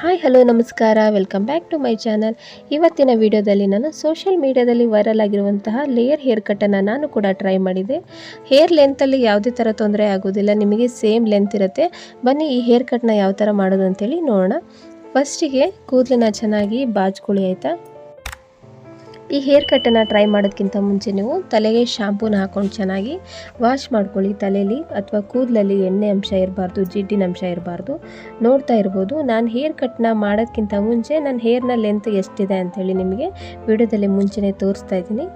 Hi, hello, ನಮಸ್ಕಾರ. Welcome back to my channel ಇವತ್ತಿನ ವಿಡಿಯೋದಲ್ಲಿ ನಾನು ಸೋಷಿಯಲ್ ಮೀಡಿಯಾದಲ್ಲಿ ವೈರಲ್ ಆಗಿರುವಂತಹ ಲೇಯರ್ ಹೇರ್ ಕಟ್ಟನ್ನು ನಾನು ಕೂಡ ಟ್ರೈ ಮಾಡಿದೆ. ಹೇರ್ ಲೆಂತಲ್ಲಿ ಯಾವುದೇ ಥರ ತೊಂದರೆ ಆಗೋದಿಲ್ಲ ನಿಮಗೆ ಸೇಮ್ ಲೆಂತ್ ಇರುತ್ತೆ. ಬನ್ನಿ, ಈ ಹೇರ್ ಕಟ್ನ ಯಾವ ಥರ ಮಾಡೋದು ಅಂತೇಳಿ ನೋಡೋಣ. ಫಸ್ಟಿಗೆ ಕೂದಲನ್ನ ಚೆನ್ನಾಗಿ ಬಾಚ್ಕೊಳ್ಳಿ ಆಯಿತಾ? ಈ ಹೇರ್ ಕಟ್ಟನ್ನು ಟ್ರೈ ಮಾಡೋದಕ್ಕಿಂತ ಮುಂಚೆ ನೀವು ತಲೆಗೆ ಶಾಂಪೂನ ಹಾಕೊಂಡು ಚೆನ್ನಾಗಿ ವಾಶ್ ಮಾಡ್ಕೊಳ್ಳಿ. ತಲೆಯಲ್ಲಿ ಅಥವಾ ಕೂದಲಲ್ಲಿ ಎಣ್ಣೆ ಅಂಶ ಇರಬಾರ್ದು, ಜಿಡ್ಡಿನ ಅಂಶ ಇರಬಾರ್ದು. ನೋಡ್ತಾ ಇರ್ಬೋದು. ನಾನು ಹೇರ್ ಕಟ್ನ ಮಾಡೋದಕ್ಕಿಂತ ಮುಂಚೆ ನನ್ನ ಹೇರ್ನ ಲೆಂತ್ ಎಷ್ಟಿದೆ ಅಂಥೇಳಿ ನಿಮಗೆ ವಿಡಿಯೋದಲ್ಲಿ ಮುಂಚೆನೇ ತೋರಿಸ್ತಾ ಇದ್ದೀನಿ.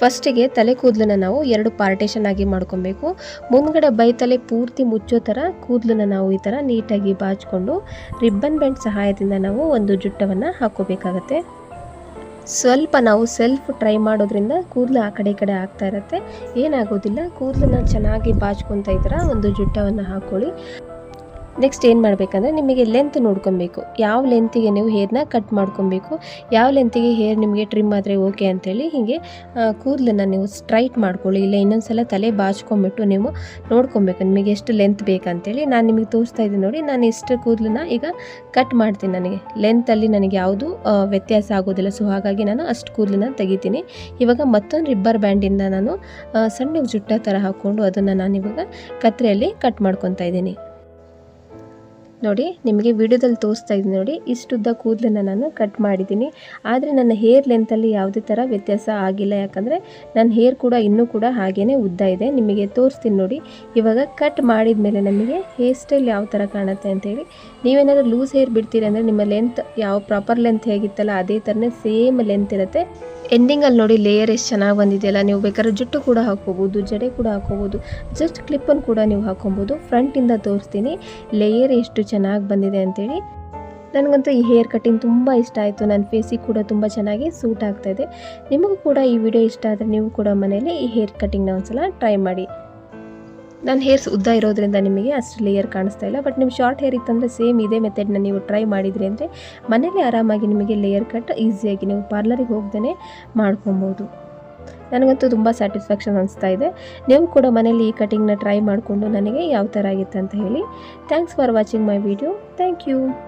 ಫಸ್ಟಿಗೆ ತಲೆ ಕೂದಲನ್ನು ನಾವು ಎರಡು ಪಾರ್ಟೇಷನ್ ಆಗಿ ಮಾಡ್ಕೊಬೇಕು. ಮುಂದ್ಗಡೆ ಬೈ ತಲೆ ಪೂರ್ತಿ ಮುಚ್ಚೋ ಥರ ಕೂದಲನ್ನು ನಾವು ಈ ಥರ ನೀಟಾಗಿ ಬಾಚಿಕೊಂಡು ರಿಬ್ಬನ್ ಬೆಂಡ್ ಸಹಾಯದಿಂದ ನಾವು ಒಂದು ಜುಟ್ಟವನ್ನು ಹಾಕ್ಕೋಬೇಕಾಗತ್ತೆ. ಸ್ವಲ್ಪ ನಾವು ಸೆಲ್ಫ್ ಟ್ರೈ ಮಾಡೋದ್ರಿಂದ ಕೂದಲು ಆ ಕಡೆ ಈ ಕಡೆ ಆಗ್ತಾ ಇರುತ್ತೆ. ಏನಾಗೋದಿಲ್ಲ, ಕೂದಲನ್ನ ಚೆನ್ನಾಗಿ ಬಾಚ್ಕೊತಾ ಇದ್ರ ಒಂದು ಜುಟ್ಟವನ್ನು ಹಾಕ್ಕೊಳ್ಳಿ ನೆಕ್ಸ್ಟ್ ಏನು ಮಾಡಬೇಕಂದ್ರೆ ನಿಮಗೆ ಲೆಂತ್ ನೋಡ್ಕೊಬೇಕು. ಯಾವ ಲೆಂತಿಗೆ ನೀವು ಹೇರ್ನ ಕಟ್ ಮಾಡ್ಕೊಬೇಕು. ಯಾವ ಲೆಂತಿಗೆ ಹೇರ್ ನಿಮಗೆ ಟ್ರಿಮ್ ಆದರೆ ಓಕೆ ಅಂತೇಳಿ ಹೀಗೆ ಕೂದಲನ್ನು ನೀವು ಸ್ಟ್ರೈಟ್ ಮಾಡ್ಕೊಳ್ಳಿ. ಇಲ್ಲ ಇನ್ನೊಂದ್ಸಲ ತಲೆ ಬಾಚ್ಕೊಂಬಿಟ್ಟು ನೀವು ನೋಡ್ಕೊಬೇಕು ನಿಮಗೆ ಎಷ್ಟು ಲೆಂತ್ ಬೇಕಂತೇಳಿ. ನಾನು ನಿಮಗೆ ತೋರಿಸ್ತಾ ಇದ್ದೀನಿ ನೋಡಿ, ನಾನು ಇಷ್ಟು ಕೂದಲನ್ನ ಈಗ ಕಟ್ ಮಾಡ್ತೀನಿ ನನಗೆ. ಲೆಂತಲ್ಲಿ ನನಗೆ ಯಾವುದು ವ್ಯತ್ಯಾಸ ಆಗೋದಿಲ್ಲ. ಸೊ ಹಾಗಾಗಿ ನಾನು ಅಷ್ಟು ಕೂದಲನ್ನ ತೆಗಿತೀನಿ. ಇವಾಗ ಮತ್ತೊಂದು ರಿಬ್ಬರ್ ಬ್ಯಾಂಡಿಂದ ನಾನು ಸಣ್ಣ ಜುಟ್ಟ ಥರ ಹಾಕ್ಕೊಂಡು ಅದನ್ನು ನಾನು ಇವಾಗ ಕತ್ರೆಯಲ್ಲಿ ಕಟ್ ಮಾಡ್ಕೊತಾ ಇದ್ದೀನಿ. ನೋಡಿ, ನಿಮಗೆ ವಿಡಿಯೋದಲ್ಲಿ ತೋರಿಸ್ತಾ ಇದ್ದೀನಿ ನೋಡಿ ಇಷ್ಟುದ್ದ ಕೂದಲನ್ನು ನಾನು ಕಟ್ ಮಾಡಿದ್ದೀನಿ. ಆದರೆ ನನ್ನ ಹೇರ್ ಲೆಂತಲ್ಲಿ ಯಾವುದೇ ಥರ ವ್ಯತ್ಯಾಸ ಆಗಿಲ್ಲ. ಯಾಕಂದರೆ ನನ್ನ ಹೇರ್ ಕೂಡ ಇನ್ನೂ ಕೂಡ ಹಾಗೇ ಉದ್ದ ಇದೆ. ನಿಮಗೆ ತೋರಿಸ್ತೀನಿ ನೋಡಿ, ಇವಾಗ ಕಟ್ ಮಾಡಿದ ಮೇಲೆ ನಮಗೆ ಹೇರ್ ಸ್ಟೈಲ್ ಯಾವ ಥರ ಕಾಣುತ್ತೆ ಅಂತೇಳಿ ನೀವೇನಾದರೂ ಲೂಸ್ ಹೇರ್ ಬಿಡ್ತೀರಿ ಅಂದರೆ ನಿಮ್ಮ ಲೆಂತ್ ಯಾವ ಪ್ರಾಪರ್ ಲೆಂತ್ ಹೇಗಿತ್ತಲ್ಲ, ಅದೇ ಥರನೇ ಸೇಮ್ ಲೆಂತ್ ಇರುತ್ತೆ. ಎಂಡಿಂಗಲ್ಲಿ ನೋಡಿ ಲೇಯರ್ ಎಷ್ಟು ಚೆನ್ನಾಗಿ ಬಂದಿದೆಯಲ್ಲ, ನೀವು ಬೇಕಾದ್ರೆ ಜುಟ್ಟು ಕೂಡ ಹಾಕ್ಕೋಬೋದು, ಜಡೆ ಕೂಡ ಹಾಕ್ಕೋಬೋದು ಜಸ್ಟ್ ಕ್ಲಿಪ್ಪನ್ನು ಕೂಡ ನೀವು ಹಾಕ್ಕೊಬೋದು. ಫ್ರಂಟಿಂದ ತೋರಿಸ್ತೀನಿ ಲೇಯರ್ ಎಷ್ಟು ಚೆನ್ನಾಗಿ ಬಂದಿದೆ ಅಂತೇಳಿ. ನನಗಂತೂ ಈ ಹೇರ್ ಕಟ್ಟಿಂಗ್ ತುಂಬ ಇಷ್ಟ ಆಯಿತು. ನನ್ನ ಫೇಸಿಗೆ ಕೂಡ ತುಂಬ ಚೆನ್ನಾಗಿ ಸೂಟ್ ಆಗ್ತಾಯಿದೆ ನಿಮಗೂ ಕೂಡ ಈ ವಿಡಿಯೋ ಇಷ್ಟ ಆದರೆ ನೀವು ಕೂಡ ಮನೆಯಲ್ಲಿ ಈ ಹೇರ್ ಕಟ್ಟಿಂಗ್ನ ಒಂದ್ಸಲ ಟ್ರೈ ಮಾಡಿ. ನನ್ನ ಹೇರ್ಸ್ ಉದ್ದ ಇರೋದ್ರಿಂದ ನಿಮಗೆ ಅಷ್ಟು ಲೇಯರ್ ಕಾಣಿಸ್ತಾ ಇಲ್ಲ. ಬಟ್ ನಿಮ್ಮ ಶಾರ್ಟ್ ಹೇರ್ ಇತ್ತಂದರೆ ಸೇಮ್ ಇದೇ ಮೆಥಡ್ನ ನೀವು ಟ್ರೈ ಮಾಡಿದ್ರಿ ಅಂದರೆ ಮನೇಲಿ ಆರಾಮಾಗಿ ನಿಮಗೆ ಲೇಯರ್ ಕಟ್ ಈಸಿಯಾಗಿ ನೀವು ಪಾರ್ಲರಿಗೆ ಹೋಗ್ದೇ ಮಾಡ್ಕೊಬೋದು. ನನಗಂತೂ ತುಂಬ ಸ್ಯಾಟಿಸ್ಫ್ಯಾಕ್ಷನ್ ಅನಿಸ್ತಾ ಇದೆ. ನೀವು ಕೂಡ ಮನೇಲಿ ಈ ಕಟಿಂಗ್ನ ಟ್ರೈ ಮಾಡಿಕೊಂಡು ನನಗೆ ಯಾವ ಥರ ಆಗಿತ್ತು ಅಂತ ಹೇಳಿ. Thanks for watching my video. Thank you.